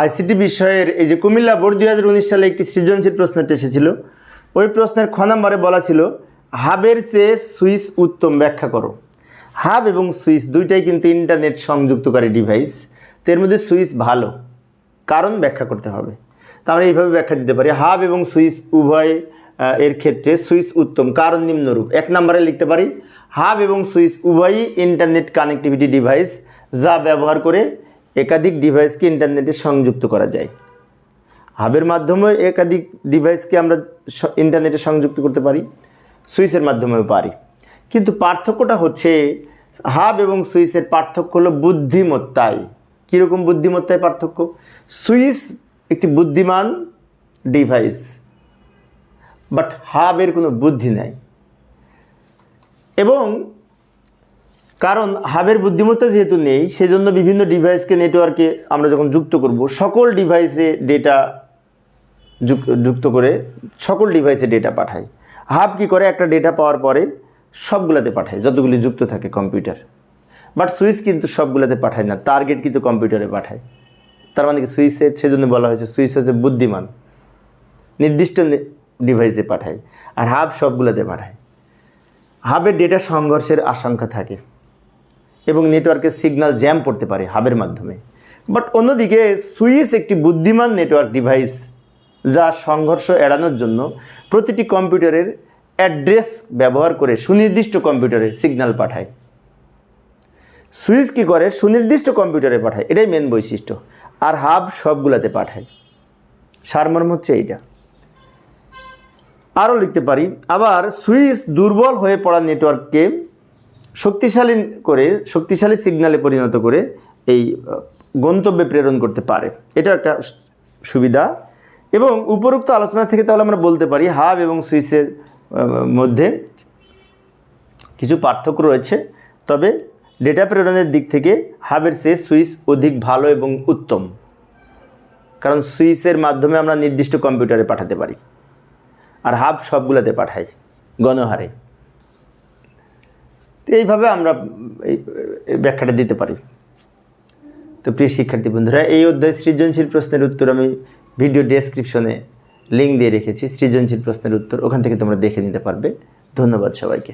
ICT বিষয়ের এই যে কুমিল্লা বোর্ড দুই হাজার উনিশ সালে একটি সৃজনশীল প্রশ্নটি এসেছিল। ওই প্রশ্নের খ নম্বরে বলা ছিল, হাবের চেয়ে সুইচ উত্তম ব্যাখ্যা করো। হাব এবং সুইচ দুইটাই কিন্তু ইন্টারনেট সংযুক্তকারী ডিভাইস তো এর মধ্যে সুইচ ভালো কারণ ব্যাখ্যা করতে হবে। তো আমরা এইভাবে ব্যাখ্যা দিতে পারি, হাব এবং সুইচ উভয় এর ক্ষেত্রে সুইচ উত্তম কারণ নিম্নরূপ। এক নম্বরে লিখতে পারি, হাব এবং সুইচ উভয়ই ইন্টারনেট কানেক্টিভিটি ডিভাইস যা ব্যবহার করে একাধিক ডিভাইসকে ইন্টারনেটে সংযুক্ত করা যায়। হাবের মাধ্যমে একাধিক ডিভাইসকে আমরা ইন্টারনেটে সংযুক্ত করতে পারি সুইচের মাধ্যমেও পারি। কিন্তু পার্থক্যটা হচ্ছে হাব এবং সুইচের পার্থক্য হলো বুদ্ধিমত্তায়। কীরকম বুদ্ধিমত্তায় পার্থক্য? সুইচ একটি বুদ্ধিমান ডিভাইস বাট হাবের কোনো বুদ্ধি নাই। এবং কারণ হাবের বুদ্ধিমত্তা যেহেতু নেই, সেজন্য বিভিন্ন ডিভাইসকে নেটওয়ার্কে আমরা যখন যুক্ত করব, সকল ডিভাইসে ডেটা যুক্ত করে সকল ডিভাইসে ডেটা পাঠায় হাব কি করে? একটা ডেটা পাওয়ার পরে সবগুলোতে পাঠায় যতগুলি যুক্ত থাকে কম্পিউটার বাট সুইচ কিন্তু সবগুলোতে পাঠায় না টার্গেট কিন্তু কম্পিউটারে পাঠায় তার মানে কি? সুইচে সেজন্য বলা হয়েছে সুইচ হচ্ছে বুদ্ধিমান। নির্দিষ্ট ডিভাইসে পাঠায় আর হাব সবগুলোতে পাঠায় হাবের ডেটা সংঘর্ষের আশঙ্কা থাকে। এবং নেটওয়ার্কের সিগন্যাল জ্যাম পড়তে পারে হাবের মাধ্যমে। বাট অন্যদিকে সুইচ একটি বুদ্ধিমান নেটওয়ার্ক ডিভাইস যা সংঘর্ষ এড়ানোর জন্য প্রতিটি কম্পিউটারের অ্যাড্রেস ব্যবহার করে সুনির্দিষ্ট কম্পিউটারে সিগন্যাল পাঠায়। সুইচ কী করে? সুনির্দিষ্ট কম্পিউটারে পাঠায়। এটাই মেন বৈশিষ্ট্য। আর হাব সবগুলাতে পাঠায়। সারমর্ম হচ্ছে এইটা। আরও লিখতে পারি, আবার সুইচ দুর্বল হয়ে পড়া নেটওয়ার্ককে শক্তিশালী করে, শক্তিশালী সিগনালে পরিণত করে এই গন্তব্যে প্রেরণ করতে পারে। এটা একটা সুবিধা। এবং উপরোক্ত আলোচনা থেকে তাহলে আমরা বলতে পারি, হাব এবং সুইসের মধ্যে কিছু পার্থক্য রয়েছে। তবে ডেটা প্রেরণের দিক থেকে হাবের চেয়ে সুইচ অধিক ভালো এবং উত্তম। কারণ সুইচের মাধ্যমে আমরা নির্দিষ্ট কম্পিউটারে পাঠাতে পারি। আর হাব সবগুলোতে পাঠাই, গণহারে। তো এইভাবে আমরা এই ব্যাখ্যাটা দিতে পারি। তো প্রিয় শিক্ষার্থী বন্ধুরা, এই অধ্যায় সৃজনশীল প্রশ্নের উত্তর আমি ভিডিও ডেসক্রিপশনে লিঙ্ক দিয়ে রেখেছি। সৃজনশীল প্রশ্নের উত্তর ওখান থেকে তোমরা দেখে নিতে পারবে। ধন্যবাদ সবাইকে।